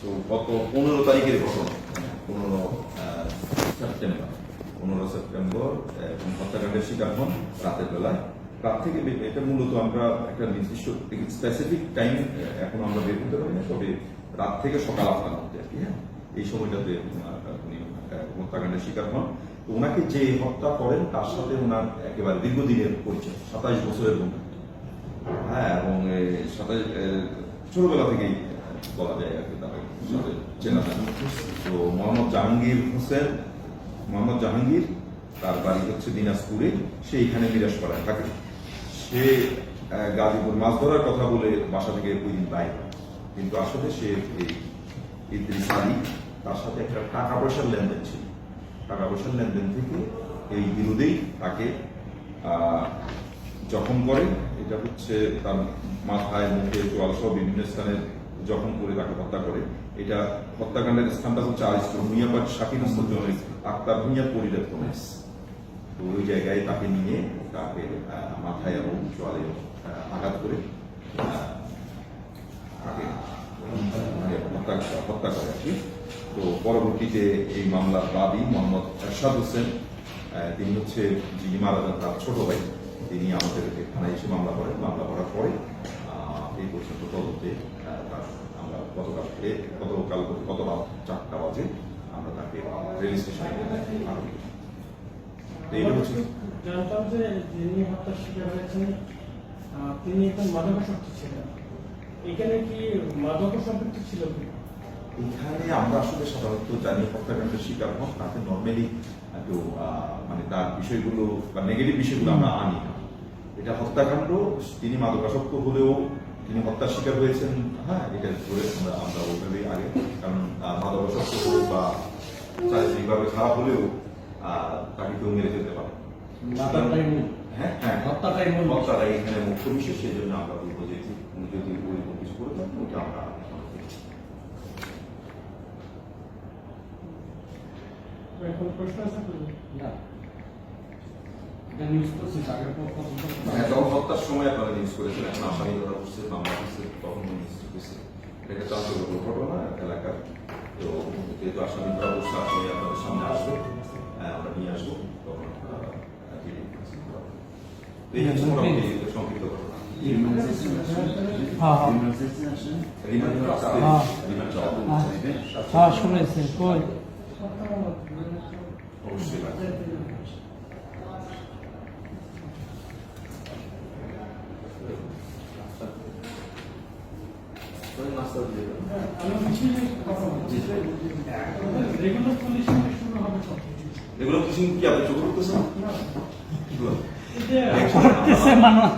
তো গত পনেরো তারিখের ঘটনা, পনেরো সেপ্টেম্বর। পনেরো সেপ্টেম্বর হত্যাকাণ্ডের শিকার হন রাতের বেলায়। রাত থেকে এটা মূলত আমরা একটা নির্দিষ্ট স্পেসিফিক টাইম এখন আমরা বের করতে পারি না তবে রাত থেকে সকাল আটটার মধ্যে আর কি হ্যাঁ? এই সময়টাতে উনি হত্যাকাণ্ডের শিকার হন। তো ওনাকে যে হত্যা করেন, তার সাথে ওনার একেবারে দীর্ঘদিনের পরিচয়, সাতাইশ বছরের হ্যাঁ এবং সাথে ছোটবেলা থেকেই বলা যায় আর কি চেনা। তো মোহাম্মদ জাহাঙ্গীর হোসেন মোহাম্মদ জাহাঙ্গীর, তার বাড়ি হচ্ছে দিনাজপুরে, সে এখানে বিরাজ করায় থাকে। সে গাজীপুর মাছ ধরার কথা বলে বাসা থেকে ওই দিন বাইরে। কিন্তু আসলে সে এই তার সাথে একটা টাকা পয়সার লেনদেন ছিল। টাকা পয়সার লেনদেন থেকে এই বিরোধেই তাকে জখম করে। এটা হচ্ছে তার মাথায়, মুখে, চোয়াল সহ বিভিন্ন স্থানে জখম করে তাকে হত্যা করে এটা হত্যাকাণ্ডের স্থানটা হচ্ছে আরিস্টর ভুইয়াপাট শাকির হাসান জনের আক্তার ভুইয়া কমেস তো ওই জায়গায় তাকে নিয়ে তাকে মাথায় এবং আহ, আঘাত করে তাকে হত্যা হত্যা করে আর কি। তো পরবর্তীতে এই মামলার বাদী মোহাম্মদ এরশাদ হোসেন তিনি হচ্ছে যিনি মারা যান তার ছোট ভাই তিনি আমাদের থানায় এসে মামলা করেন। মামলা করার পরে এই পর্যন্ত তদন্তে আমরা গতকাল গতকাল গত রাত চারটা বাজে আমরা তাকে রেল স্টেশনে করি। হচ্ছে জানতাম যে যিনি হত্যার শিকার হয়েছেন তিনি একজন মাদকাসক্ত ছিলেন এখানে কি মাদক সম্পৃক্ত ছিল? এখানে আমরা আসলে সাধারণত জানি হত্যাকাণ্ডের শিকার হন তাকে নর্মালি আহ, মানে তার বিষয়গুলো বা নেগেটিভ বিষয়গুলো আমরা আনি না। এটা হত্যাকাণ্ড তিনি মাদকাসক্ত হলেও তিনি হত্যার শিকার হয়েছেন। হ্যাঁ এটা ধরে আমরা আমরা ওইভাবেই আগে। কারণ মাদকাসক্ত হলেও বা চারিত্রিকভাবে খারাপ হলেও তাকে কেউ মেরে ফেলতে পারে হ্যাঁ হ্যাঁ। হত্যাটাই মূল। হত্যাটাই এখানে মুখ্য বিষয় সেই জন্য আমরা বলব যে উনি যদি ওইরকম কিছু করে থাকেন ওটা আমরা এখন প্রশ্ন আছে না। হ্যাঁ, তখন হত্যার সময় আপনারা নিউজ করেছেন এখন আসামি ধরা করছে মামলা করছে তখন করছে এটা চাঞ্চল্যকর ঘটনা এলাকার। তো যেহেতু আসামি করছে আসামি আপনাদের সামনে আসবে আমরা নিয়ে আসব তখন সংক্ষিপ্ত ঘটনা। হ্যাঁ। রিমান্ড এগুলো কিছু কি আপনি চোখ করতেছেন করতেছে মানুষ।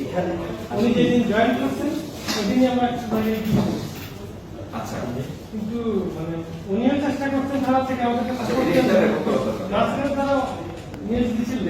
এখানে উনি যেদিন জয়েন করছেন সেদিনই আমরা। আচ্ছা। কিন্তু মানে উনিও চেষ্টা করছেন তারা থেকে আমাদেরকে আচ্ছা, সাপোর্ট তারা নিয়ে দিয়েছিলেন